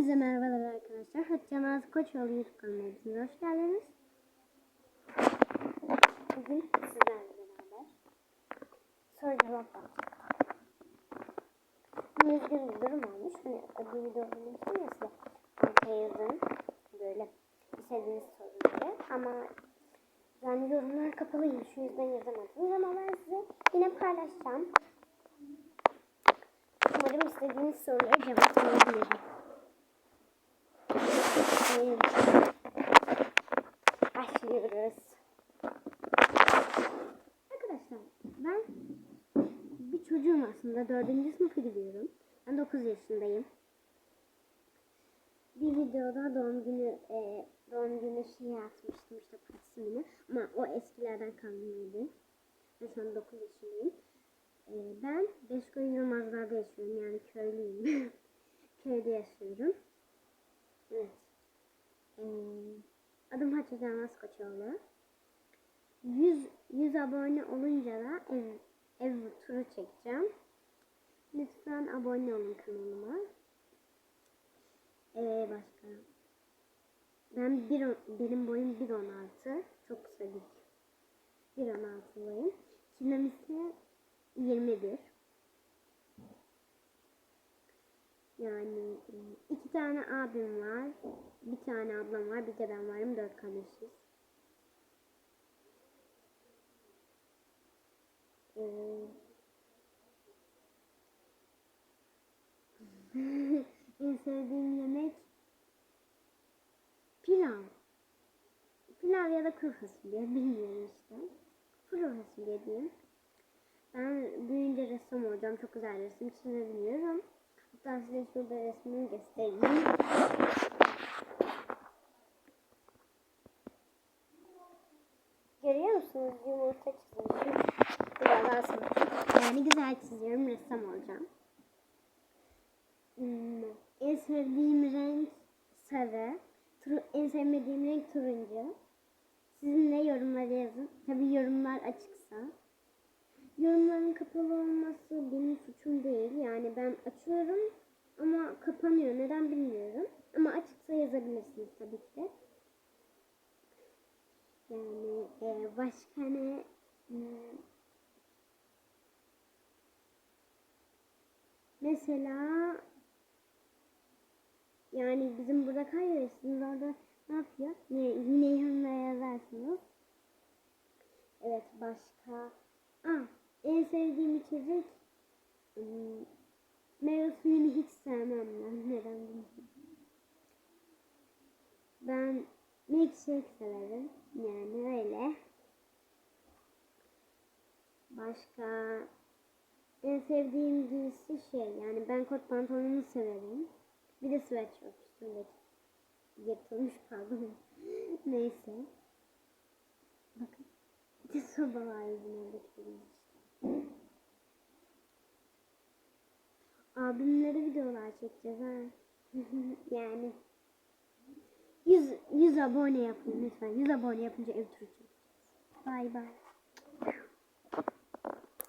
Hepinize merhabalar arkadaşlar. Hatice Naz Koçoğlu YouTube kanalına hepiniz hoş geldiniz. Bugün sizlerle beraber soru cevap yapacağız. Üzgün bir durum olmuş. Hani öbür videoda demiştim ya size. Ortaya yazın. Böyle istediğiniz soruları. Ama yani yorumlar kapalıymış. Şu yüzden yazamadınız. Ama ben size yine paylaşacağım. Umarım istediğiniz sorulara cevap verebilirim. Başlıyoruz. Arkadaşlar ben bir çocuğum aslında. Dördüncü sınıfa gidiyorum. Ben 9 yaşındayım. Bir videoda doğum günü e, doğum günü şeyi atmıştım işte patisini. Ama o eskilerden kalmaydı. Ben şu an 9 yaşındayım. E, ben Beşkoy Yılmazlar'da yaşıyorum. Yani köylüyüm. Köyde yaşıyorum. Evet. Adım Hatice Canaz Koçoğlu. 100, 100 abone olunca da ev, ev turu çekeceğim. Lütfen abone olun kanalıma. Ee, başka. Ben bir, benim boyum 1.16. Çok kısa bir 1.16 boyum. Kilom ise 21. Yani e, iki tane abim var. Bir tane ablam var. Bir de ben varım. Dört kardeşiz. Ee, en sevdiğim yemek pilav. Pilav ya da kuru fasulye bilmiyorum işte. Kuru fasulye diyeyim. Ben büyüyünce ressam olacağım. Çok güzel resim çizebiliyorum. Hatta size şurada resmini göstereyim. Görüyor musunuz? Yumurta çizmişim. Biraz daha. Yani güzel çiziyorum. Ressam olacağım. Hmm, en sevdiğim renk sarı. Tur en sevmediğim renk turuncu. Sizin ne yorumları yazın. Tabi yorumlar açıksa. Yorumların kapalı olması benim suçum değil. Yani ben açıyorum ama kapanıyor. Neden bilmiyorum. Ama açıksa yazabilirsiniz tabii ki. Yani e, başka ne? Hmm. Mesela yani bizim burada kaybedersiniz. Orada ne yapıyor? Yine, yine yazarsınız. Evet başka. Aa, en sevdiğim içecek hmm, meyve suyunu hiç sevmem ben. Neden. Ben milkshake severim. Yani öyle. Başka en sevdiğim giysi şey yani ben kot pantolonu severim. Bir de sweatshirt üstündeki. Yırtılmış pardon. Neyse. Bakın. Bir de soba var bizim işte. Abimlere videolar çekeceğiz ha. yani 100, 100 abone yapın lütfen. 100 abone yapınca ev çekeceğiz. Bay bay.